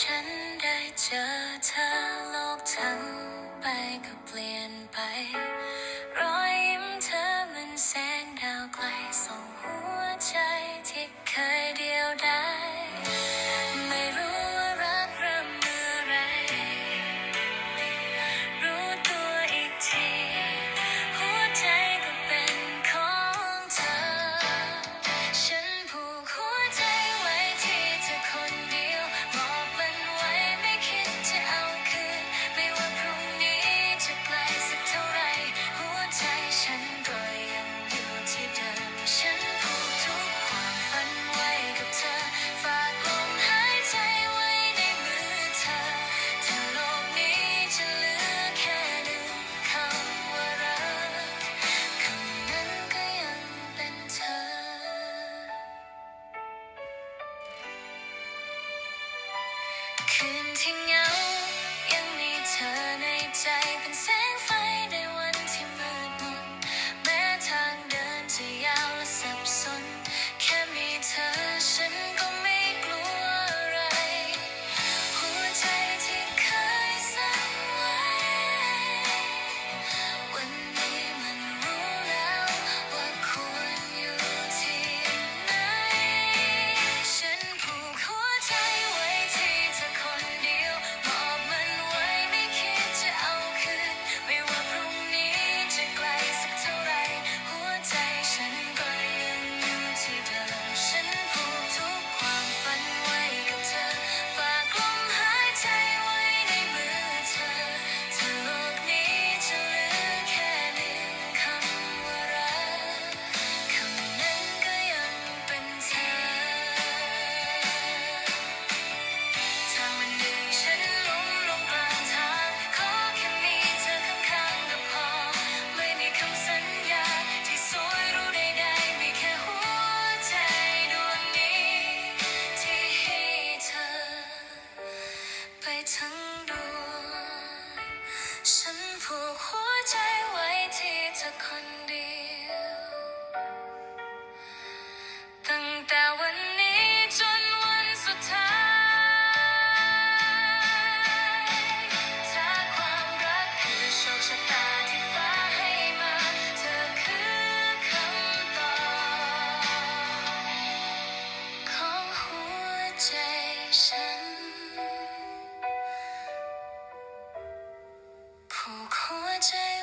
ฉันได้เจอเธอโลกทั้ง คืนที่เงา One Kuwa